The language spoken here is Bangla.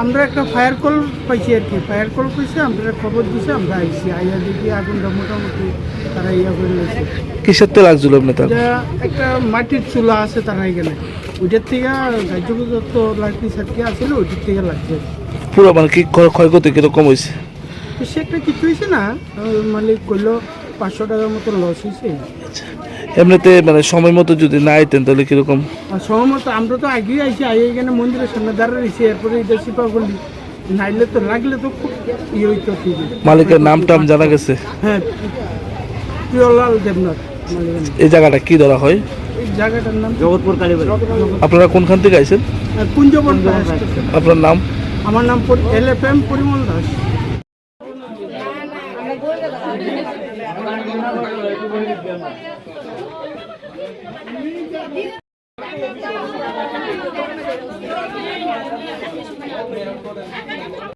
আমরা একটা ফায়ার কল পাইছি আর কি। ফায়ার কল পাইছি আমরা খবর দিছে, আমরা আইছি। আইয়া দেখি আগুনটা মোটামুটি তারা ইয়া করে নিয়েছে। কিসের তেল লাগছিল আপনি তার একটা মাটির চুলা আছে তারা এখানে ওইটার থেকে যত আছিল ওইটার থেকে লাগছে। পুরো মানে কি ক্ষয়ক্ষতি কীরকম হয়েছে? বেশি একটা কিছু হয়েছে না মালিক করল পাঁচশো টাকার মতো লস হয়েছে। এমনিতে মানে সময় মতো যদি না আইতেন তাহলে কীরকম? আর সহমত আমরা তো আগেই আইছি আই এখানে মন্দিরের সামনে দাঁড়িয়ে রয়েছি এরপরে এটা সিপা করলি নাইলে তো লাগলে তো খুব ইয়ে হইতো মালিকের নাম টাম জানা গেছে? হ্যাঁ। প্রিয়লাল দেবনাথ এই জায়গাটা কি ধরা হয়? এই জায়গাটার নাম জগৎপুর কালীবাড়ি। আপনারা কোনখান থেকে আইছেন? কুঞ্জবন ফায়ার আপনার নাম? আমার নাম L F M Parimal Das.